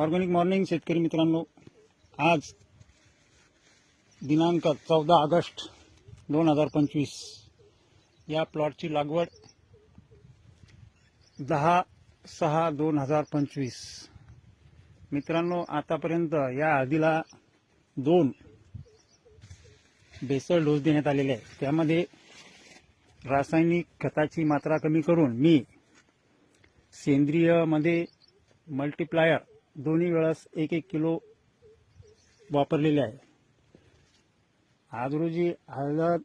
Organic morning शेतकरी मित्रांनो आज दिनांक चौदा ऑगस्ट दोन हजार पंचवीस. या प्लॉटची लागवड दहा सहा दोन हजार पंचवीस. मित्रांनो आतापर्यंत या हळदीला दोन बेसळ डोस देण्यात आलेले आहे त्यामध्ये रासायनिक खताची मात्रा कमी करून मी सेंद्रियमध्ये मल्टिप्लायर दोन्ही वेळास एक एक किलो वापरलेले आहे. आज रोजी हळद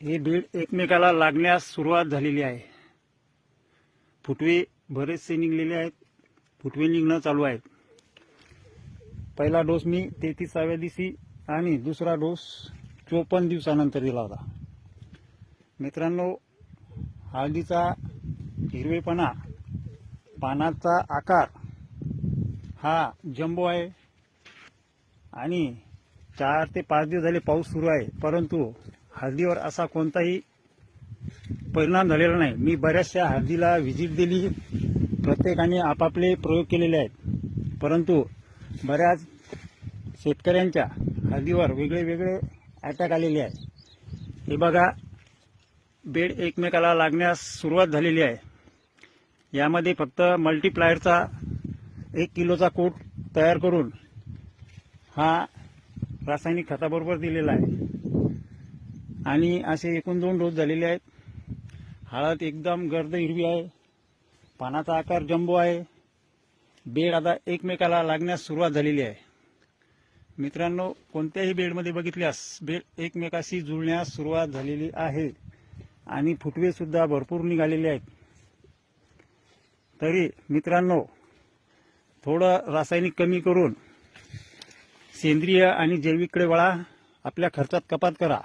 हे बीड एकमेकाला लागण्यास सुरुवात झालेली आहे. फुटवे बरेचसे निघलेले आहेत. फुटवे निघणं चालू आहेत. पहिला डोस मी तेहतीसाव्या दिवशी आणि दुसरा डोस चोपन्न दिवसानंतर दिला होता. मित्रांनो हळदीचा हिरवेपणा पानाचा आकार हा जम्बो आहे. आणि चार ते पाच दिवस झाले पाऊस सुरू आहे. परंतु हळदीवर असा कोणताही परिणाम झालेला नाही. मी बऱ्याचशा हळदीला व्हिजिट दिली. प्रत्येकाने आपापले प्रयोग केलेले आहेत. परंतु बऱ्याच शेतकऱ्यांच्या हळदीवर वेगळे वेगळे अटॅक आलेले आहेत. हे बघा बेड एकमेकाला लागण्यास सुरुवात झालेली आहे. यामध्ये फक्त मल्टीप्लायरचा एक किलोचा कोट तयार करून हा रासायनिक खताबरोबर दिलेला आहे. आणि असे एकूण दोन डोस झालेले आहेत. हळद एकदम गर्द हिरवी आहे. पानाचा आकार जम्बो आहे. बेड आता एकमेकाला लागण्यास सुरुवात झालेली आहे. मित्रांनो कोणत्याही बेडमध्ये बघितल्यास बेड एकमेकाशी जुळण्यास सुरुवात झालेली आहे. आणि फुटवेसुद्धा भरपूर निघालेले आहेत. तरी मित्रांनो थोडं रासायनिक कमी करून सेंद्रिय आणि जैविककडे वळा आपल्या खर्चात कपात करा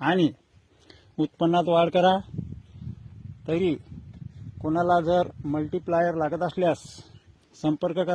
आणि उत्पन्नात वाढ करा. तरी कोणाला जर मल्टीप्लायर लागत असल्यास संपर्क करा.